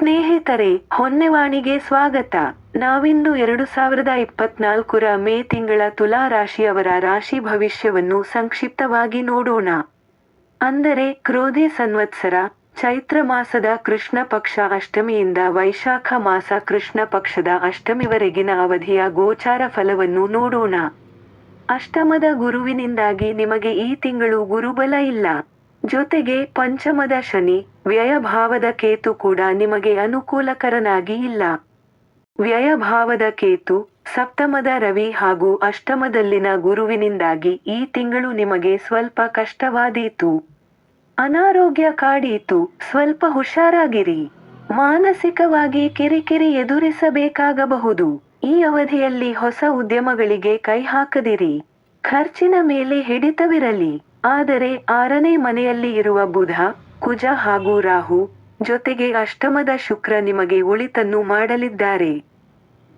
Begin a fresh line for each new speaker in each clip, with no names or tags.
ಸ್ನೇಹಿತರೆ, ಹೊನ್ನೆವಾಣಿಗೆ ಸ್ವಾಗತ. ನಾವಿಂದು ಎರಡು ಸಾವಿರದ ಇಪ್ಪತ್ನಾಲ್ಕರ ಮೇ ತಿಂಗಳ ತುಲಾ ರಾಶಿಯವರ ರಾಶಿ ಭವಿಷ್ಯವನ್ನು ಸಂಕ್ಷಿಪ್ತವಾಗಿ ನೋಡೋಣ. ಅಂದರೆ, ಕ್ರೋಧಿ ಸಂವತ್ಸರ, ಚೈತ್ರ ಮಾಸದ ಕೃಷ್ಣ ಪಕ್ಷ ಅಷ್ಟಮಿಯಿಂದ ವೈಶಾಖ ಮಾಸ ಕೃಷ್ಣ ಪಕ್ಷದ ಅಷ್ಟಮಿವರೆಗಿನ ಅವಧಿಯ ಗೋಚಾರ ಫಲವನ್ನು ನೋಡೋಣ. ಅಷ್ಟಮದ ಗುರುವಿನಿಂದಾಗಿ ನಿಮಗೆ ಈ ತಿಂಗಳು ಗುರುಬಲ ಇಲ್ಲ. ಜೊತೆಗೆ ಪಂಚಮದ ಶನಿ, ವ್ಯಯಭಾವದ ಕೇತು ಕೂಡ ನಿಮಗೆ ಅನುಕೂಲಕರನಾಗಿ ಇಲ್ಲ. ವ್ಯಯಭಾವದ ಕೇತು, ಸಪ್ತಮದ ರವಿ ಹಾಗೂ ಅಷ್ಟಮದಲ್ಲಿನ ಗುರುವಿನಿಂದಾಗಿ ಈ ತಿಂಗಳು ನಿಮಗೆ ಸ್ವಲ್ಪ ಕಷ್ಟವಾದೀತು. ಅನಾರೋಗ್ಯ ಕಾಡೀತು, ಸ್ವಲ್ಪ ಹುಷಾರಾಗಿರಿ. ಮಾನಸಿಕವಾಗಿ ಕಿರಿಕಿರಿ ಎದುರಿಸಬೇಕಾಗಬಹುದು. ಈ ಅವಧಿಯಲ್ಲಿ ಹೊಸ ಉದ್ಯಮಗಳಿಗೆ ಕೈ ಹಾಕದಿರಿ. ಖರ್ಚಿನ ಮೇಲೆ ಹಿಡಿತವಿರಲಿ. ಆದರೆ ಆರನೇ ಮನೆಯಲ್ಲಿ ಇರುವ ಬುಧ, ಕುಜ ಹಾಗೂ ರಾಹು ಜೊತೆಗೆ ಅಷ್ಟಮದ ಶುಕ್ರ ನಿಮಗೆ ಒಳಿತನ್ನು ಮಾಡಲಿದ್ದಾರೆ.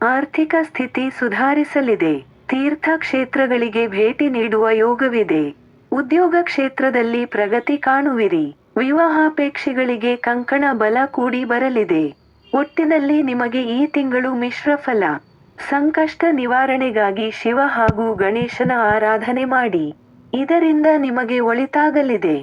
ಆರ್ಥಿಕ ಸ್ಥಿತಿ ಸುಧಾರಿಸಲಿದೆ. ತೀರ್ಥ ಕ್ಷೇತ್ರಗಳಿಗೆ ಭೇಟಿ ನೀಡುವ ಯೋಗವಿದೆ. ಉದ್ಯೋಗ ಕ್ಷೇತ್ರದಲ್ಲಿ ಪ್ರಗತಿ ಕಾಣುವಿರಿ. ವಿವಾಹಾಪೇಕ್ಷಿಗಳಿಗೆ ಕಂಕಣ ಬಲ ಕೂಡಿ ಬರಲಿದೆ. ಒಟ್ಟಿನಲ್ಲಿ ನಿಮಗೆ ಈ ತಿಂಗಳು ಮಿಶ್ರ ಫಲ. ಸಂಕಷ್ಟ ನಿವಾರಣೆಗಾಗಿ ಶಿವ ಹಾಗೂ ಗಣೇಶನ ಆರಾಧನೆ ಮಾಡಿ ಇದರಿಂದ ನಿಮಗೆ ಒಳಿತಾಗಲಿದೆ.